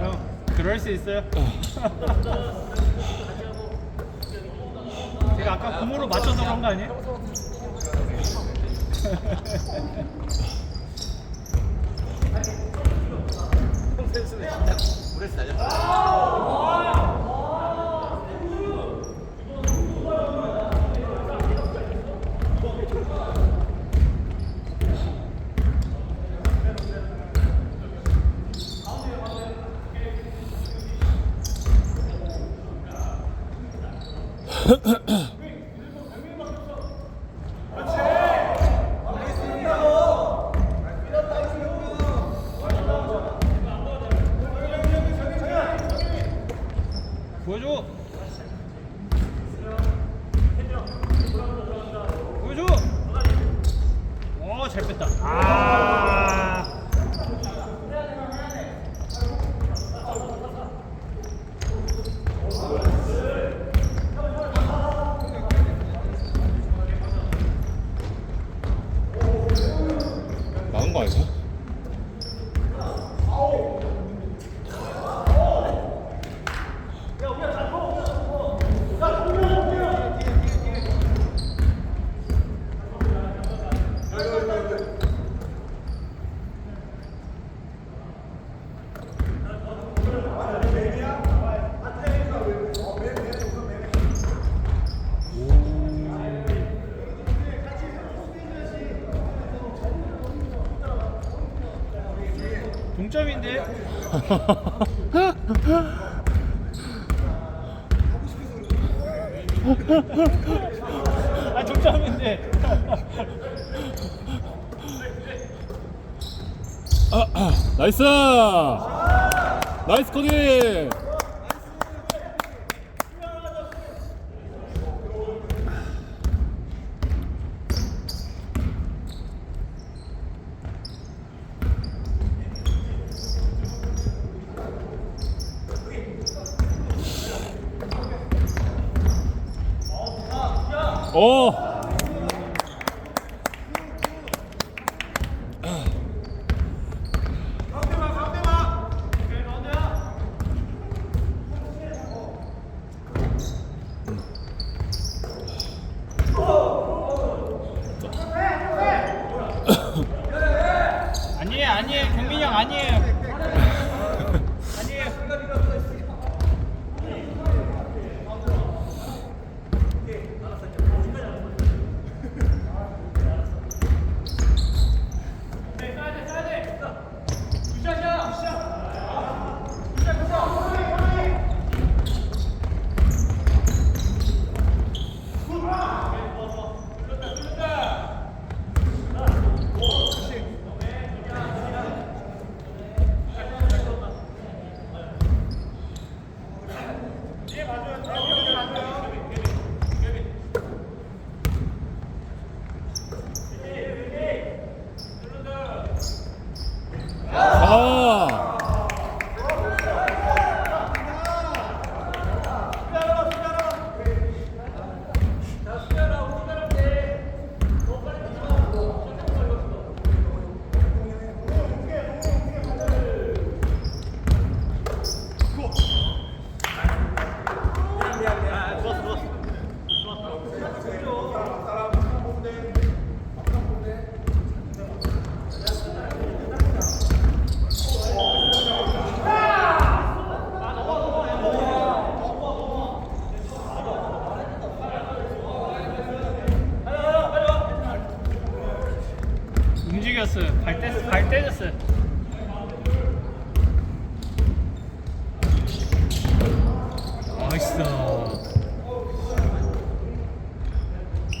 형 그럴 수 있어요. 제가 아까 공으로 맞춰서 그런 거 아니에요? 진짜 브레스 날렸다. 咳 咳 거 아니야? 동점인데. 아, 동점인데. 나이스! 나이스 코디!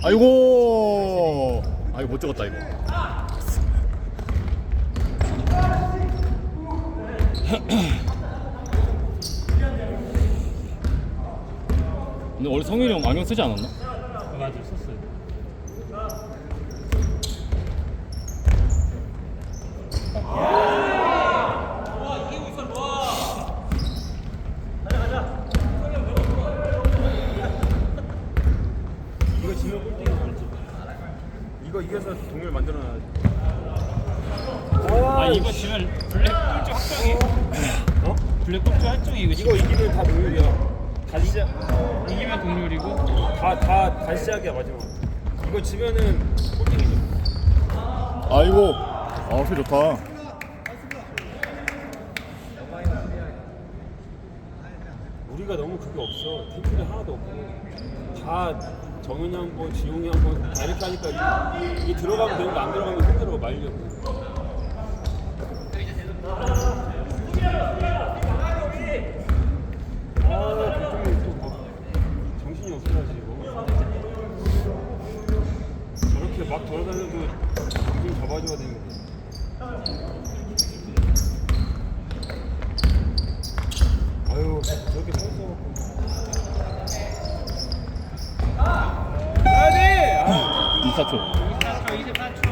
아이고! 아, 이거 못 찍었다, 이거. 근데 원래 성일이 형 안경 쓰지 않았나? 맞아, 썼어요. 이거 지면 꼴등이 되지. 이거 이겨서 동률 만들어놔야지. 오! 이거 지면 블랙 꼴찌 확정이? 어? 블랙 꼴찌 확정이 이거 이거 이기면 다 동률이야. 다시 시작. 이기면 동률이고 다, 다, 다시 시작이야, 마지막. 이거 지면은 꼴등이죠. 아이고. 아, 소 좋다. 우리가 너무 그게 없어. 팀플이 하나도 없고. 다 정현이 한 번, 지용이 한 번, 다 이렇게 하니까 이, 이게 들어가면 되는데 안 들어가면 힘들어, 말려고. 아, 그쪽에 또막 정신이 없어가지고. 저렇게 막 돌아다녀도 정신 잡아줘야 되는데. 아유, 저렇게 서 있어갖고. 가야 돼! 아, 24초. 24초 24초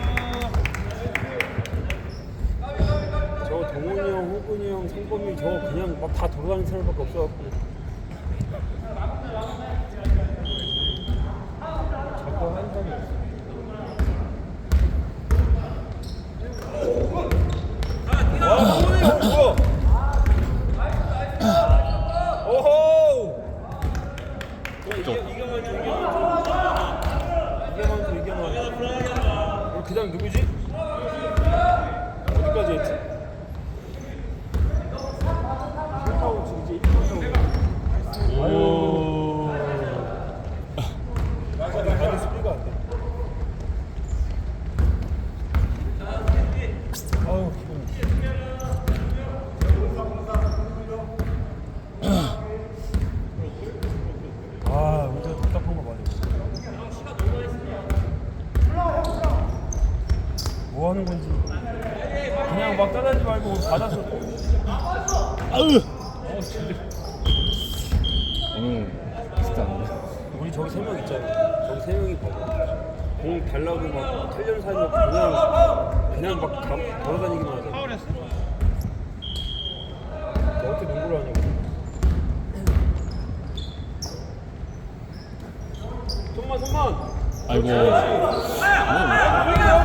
저 동훈이 형, 호근이 형, 상범이 저 그냥 막 다 돌아다니는 사람밖에 없어갖고. 자꾸 하는 사람이 없어. 와, 동훈이 형 뭐야? 오호! 그래, 이게, 이게 먼저, 이게 먼저. 이게 먼저, 이게 먼저. 그럼 그 다음 누구지? 어디까지 했지? 홈파운 이제 1분 아유. 아니 스피가 안 돼. 아우 기분. 아, 운전 답답한 거 많이. 뭐 하는 건지. 그냥 막 따라하지 말고 받아서. 아으. 오늘 비슷한데. 우리 저기 세 명 있잖아. 저기 세 명이 봐봐. 공 달라고 막 털려는 사람이 없고 그냥 그냥 막 가, 걸어다니기만 하잖아. 파울했어? 너 어떻게 농구를 하냐고. 손만 손만. 아이고. 아,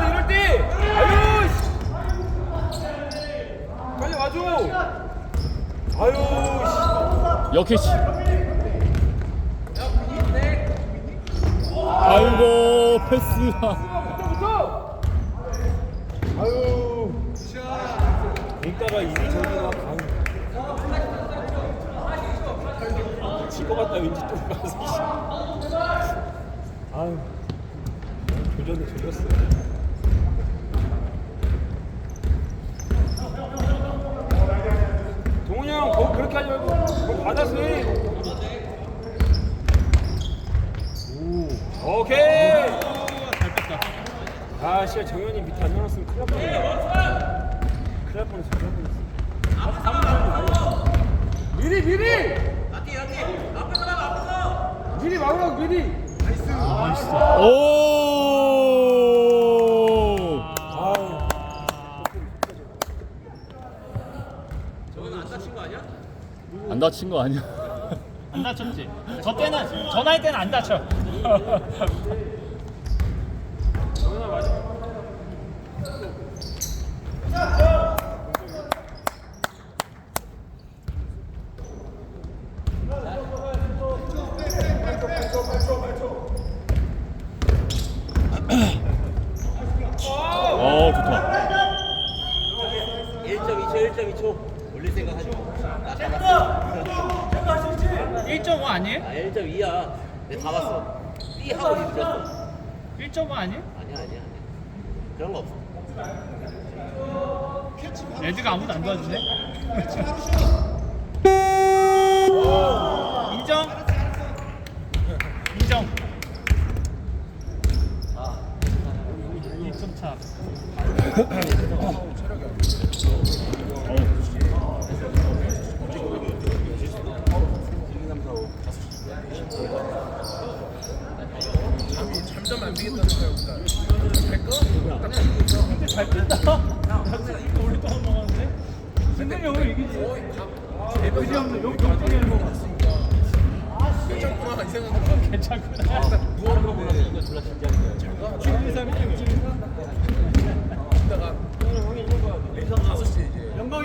이럴 때. 아유. 씨. 빨리 와줘. 아유. 씨. 역해치. 아이고, 패스가. 그때부터. 아유. 이따가 이리 저리가 가요. 질것 같다 왠지 또 가서. 아유. 조전에 조졌어. 동훈이 형, 거 그렇게 하지 말고 거 받아서 해. 오, 오케이. 아, 씨야 정현이 밑에 안 넣었으면 큰일 날 뻔했네. 큰일 날 뻔했어, 큰일 날 뻔했어. 미리, 미리! 나티, 나티! 앞에서 나, 앞에서! 미리 막으라고, 미리! 오! 아우. 안 다친 거 아니야? 안 다쳤지? 저 때는 저 나이 때는 안 다쳐 정현아, 맞아. 어, 좋다. 1.2초 1.2초 올릴 생각 하지 마나 잡았어 1.5 아니에요? 아 1.2야 내가 다 봤어 삐 하고 뒤졌어 1.5 아니에요? 아니야 아니야 아니야. 그런 거 없어. 레드가 아무도 안 도와주네? 인정? 인정. 2점 차 근데 잘 뛴다. 나도 오랫동안 먹었는데. 승근이 오늘 이기지. 대표지 없는 여기 경쟁이 뭐. 괜찮구나 이 생각은. 괜찮구나. 누워는 거 보려고 이거 졸라 진지한 거야.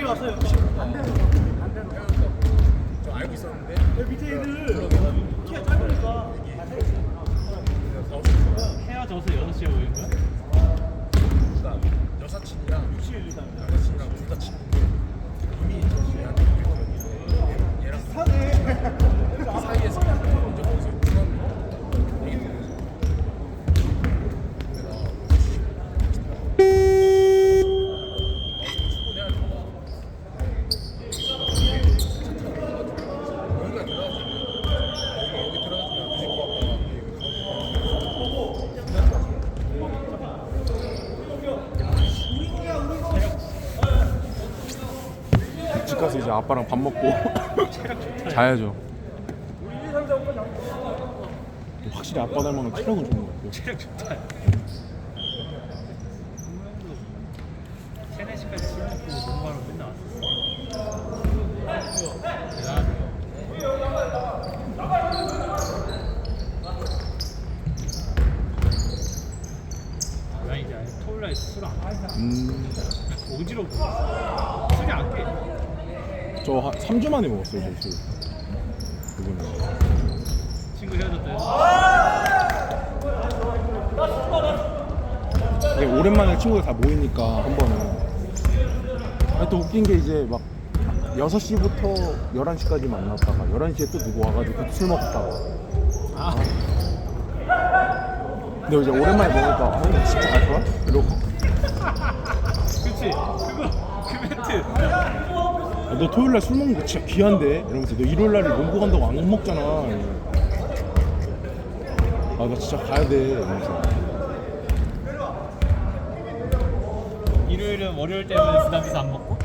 왔어요. 저 알고 있었는데 밑에 애들 키가 짧으니까 헤어져서 6시에 오는 거야? 누가 여사친이랑 6시에 일단 여사친이랑 둘다 친구인데 이미 저기 한 일곱 얘랑 그 사이에서 먼저 거기서 처음 얘기 들으면서 근데 나 출근해야지 여기가 들어가서 여기 여기 들어가서 무조건 아빠가 집 가서 이제 아빠랑 밥 먹고 자야죠. 확실히 아빠 닮으면 체력은 좋은 것 같아요. 체력 좋다. 세네 시까지 술 먹고 농구하러 맨날 왔었어. 대단하네. 나 이제 아예 토요일 날 술안 마셔. 음, 어지러워. 술이 안 깨. 저 한 3주 만에 먹었어요, 저 술. 이번에. 친구 헤어졌다. 이게 오랜만에 친구들 다 모이니까 한 번은. 아니, 또 웃긴 게 이제 막 6시부터 11시까지 만났다가 11시에 또 누구 와가지고 또술 먹다가. 아, 근데 이제 오랜만에 먹으니까 어, 나 진짜 갈 거야? 이러고. 그치. 그거, 그 멘트. 야, 너 토요일 날 술 먹는 거 진짜 귀한데? 이러면서 너 일요일 날에 농구 간다고 안 먹잖아. 아, 나 진짜 가야 돼. 이러면서. 일요일은 월요일 때문에 부담해서 안 먹고?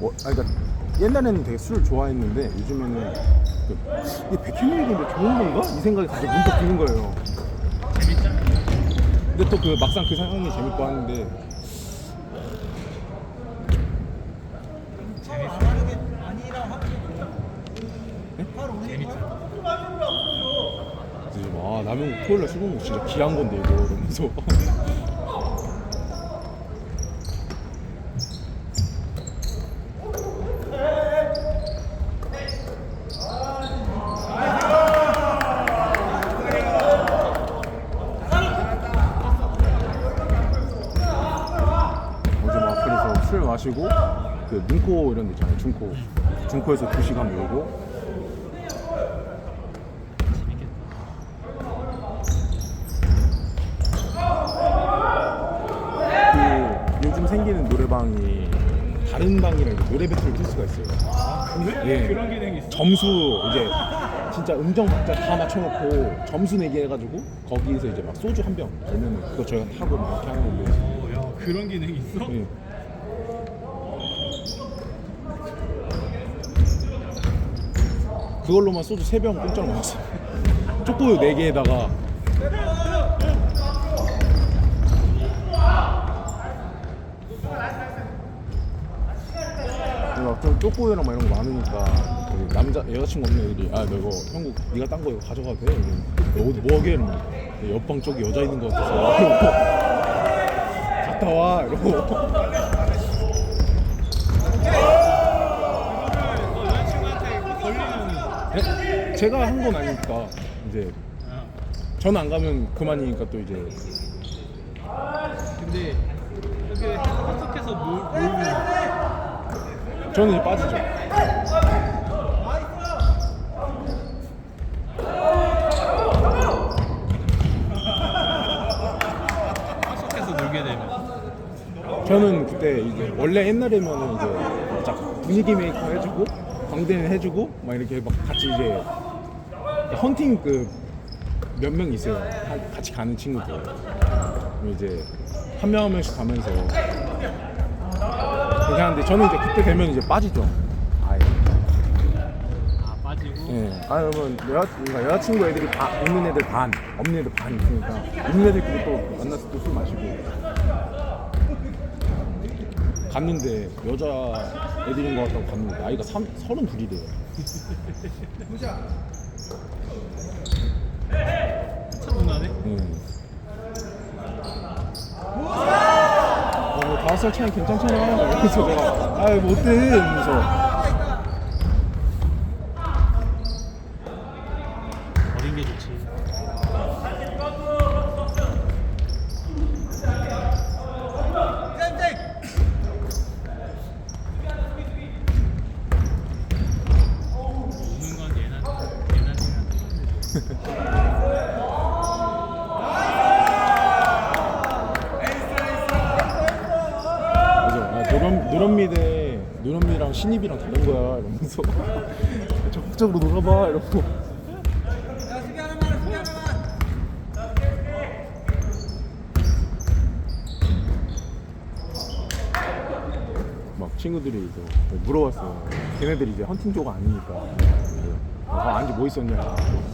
뭐, 아, 그러니까 옛날에는 되게 술을 좋아했는데 요즘에는 그, 이게 백현명이 근데 좋은 건가? 이 생각이 갑자기 문득 드는 거예요. 재밌잖아. 근데 또 그 막상 그 상황이 재밌고 하는데 막, 아, 라면 토요일 날 술 먹는 거 진짜 귀한 건데 이거. 이러면서 어제 막 그래서 술 마시고 그 문코 이런 데 있잖아요 중코 중코에서 2시간 놀고 그 요즘 생기는 노래방이 방이랑 이제 노래 배틀을 뜰 수가 있어요. 예. 그런 기능이 있어. 점수 이제 진짜 음정 박자 다 맞춰놓고 점수 내기 해가지고 거기서 이제 막 소주 한 병 되면 그거 저희가 타고 막 이렇게 하는데 오, 야, 그런 기능이 있어? 예. 그걸로만 소주 3병 공짜로 먹었어요. 쪼꼬유 4개에다가 좀 쪼꼬유랑 막 이런 거 많으니까 그 남자 여자친구 없는 애들이 아 너 이거 형국 네가 딴 거 이거 가져가도 돼? 이러면 너 어디 뭐 하게? 이러면 옆방 쪽에 여자 있는 거 같아서 갔다 와 이러고 네? 제가 한 건 아니니까 이제 전안 가면 그만이니까 또 이제 근데 이렇게 합석해서 놀, 놀면 저는 이제 빠지죠. 합석해서 놀게 되면 저는 그때 이제 원래 옛날에면은 이제 딱 분위기 메이커 해주고 광대는 해주고 막 이렇게 막 같이 이제 헌팅 그몇명 있어요. 하- 같이 가는 친구들. 그럼 이제 한 명 한 명씩 가면서 그렇게 하는데 저는 이제 그때 되면 이제 빠지죠. 아예. 아 빠지고 예. 아 그러면 여자 그러니까 여자친구 애들이 다 있는 애들 반, 없는 애들 반 있으니까 있는 애들끼리 또 만나서 또 술 마시고 갔는데 여자 애들인 것 같다고 갔는데 나이가 삼, 서른 둘이래요. 차분하네 예. 살 차이 괜찮잖아. 그래서 내가 아아 못해 이러면서 어린 게 좋지. 우는 건 얘나 얘나 생각. 맞아 아, 노란 노란미대 노란미랑 신입이랑 다른 거야 이러면서 적극적으로 놀아봐 이러고 막 친구들이 이제 물어봤어요. 걔네들이 이제 헌팅 쪽 아니니까. 아, 안지 뭐 있었냐.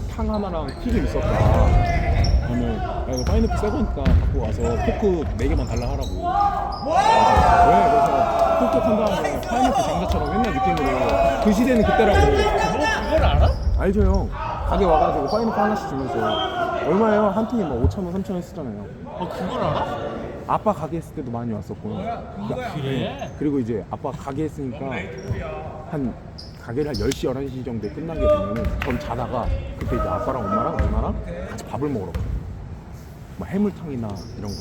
탕 하나랑 피도 있었다. 그러면 야, 이거 파인애플 새 거니까 갖고 와서 포크 4개만 달라 하라고. 그래서 왜? 그래서 폭격한 다음에 파인애플 장사처럼 맨날 느낌으로 그 시대는 그때라고. 너 그걸 알아? 알죠 형. 가게 와가지고 파인애플 하나씩 주면서 얼마예요? 한 통에 막 5천 원, 3천 원 쓰잖아요. 어 그걸 알아? 아빠 가게 했을 때도 많이 왔었고. 그러니까 그래? 그리고 이제 아빠 가게 했으니까 한 가게를 한 10시, 11시 정도에 끝나게 되면은 전 자다가 그때 이제 아빠랑 엄마랑 누나랑 같이 밥을 먹으러 가요. 뭐 해물탕이나 이런 거.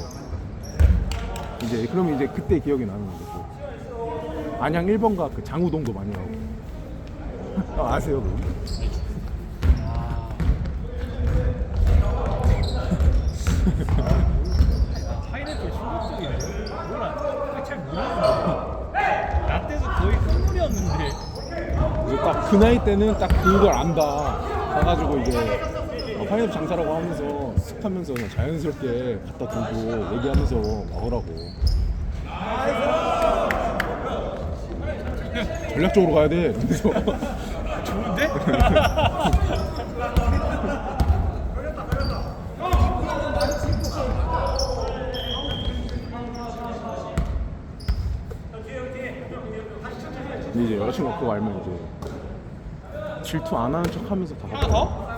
이제 그러면 이제 그때 기억이 나는 거고. 안양 1번가 그 장우동도 많이 가고. 아, 아세요, 그거? 파인애플 중독적이네. 몰라. 잘 모르는데. 나 때도 거의 딱그 나이 때는 딱 그걸 안다. 가가지고 이제 어, 파인애플 장사라고 하면서 쓱 하면서 그냥 자연스럽게 갖다 두고 얘기하면서 먹으라고. 전략적으로 가야 돼. 그래서 좋은데? 근데 이제 여자친구가 그거 알면 이제 질투 안 하는 척 하면서 다 하나 더?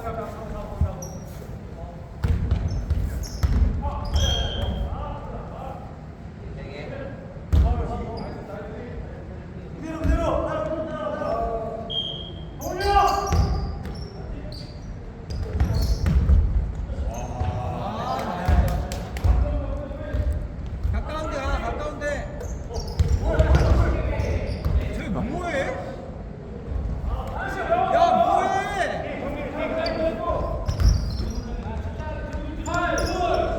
가까운데 야 가까운데 쟤 뭐해? 야 뭐해?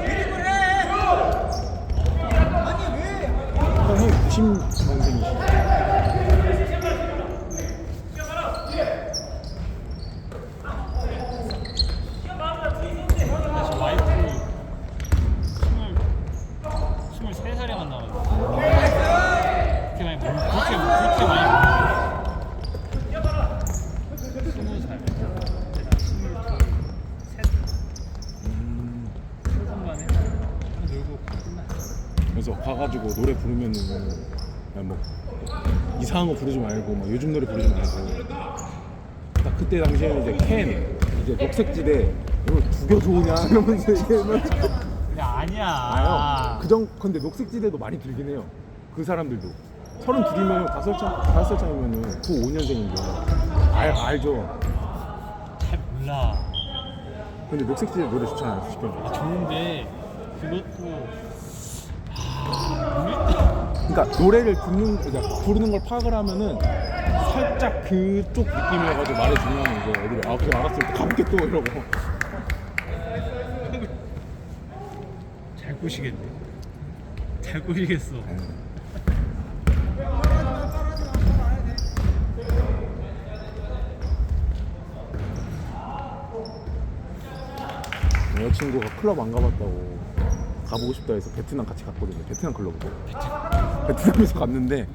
드리블 해! 아니 왜? 형 90년생이시 저 와이프 스물 스물세 살에 만나가지고 그렇게 많이 못 그렇게 그렇게 많이 못 스무 살 내가 스물둘 셋 순간에 놀고 끝나 그래서 가가지고 노래 부르면은 그냥 뭐 이상한 거 부르지 말고 막 요즘 노래 부르지 말고. 딱 그때 당시에는 이제 캔 이제 녹색지대 이거 두겨 좋으냐 이러면서 얘기하면 야 아니야. 아요. 그정 근데 녹색지대도 많이 들긴 해요. 그 사람들도. 서른 둘이면 다섯 살 다섯 살 차이면은 95년생인데. 알 알죠? 잘 몰라. 근데 녹색지대 노래 좋잖아요 아, 시켜 좋은데 그것도 아 그러니까 노래를 듣는 그러니까 부르는 걸 파악을 하면은 살짝 그쪽 느낌이어가지고 말해주면 이제 애들이. 아 그래 알았어. 가볍게 또 이러고. 잘 꼬시겠네. 잘 꼬시겠어. 여자친구가 클럽 안 가봤다고 가보고 싶다 해서 베트남 같이 갔거든요. 베트남 클럽으로 베트남에서 갔는데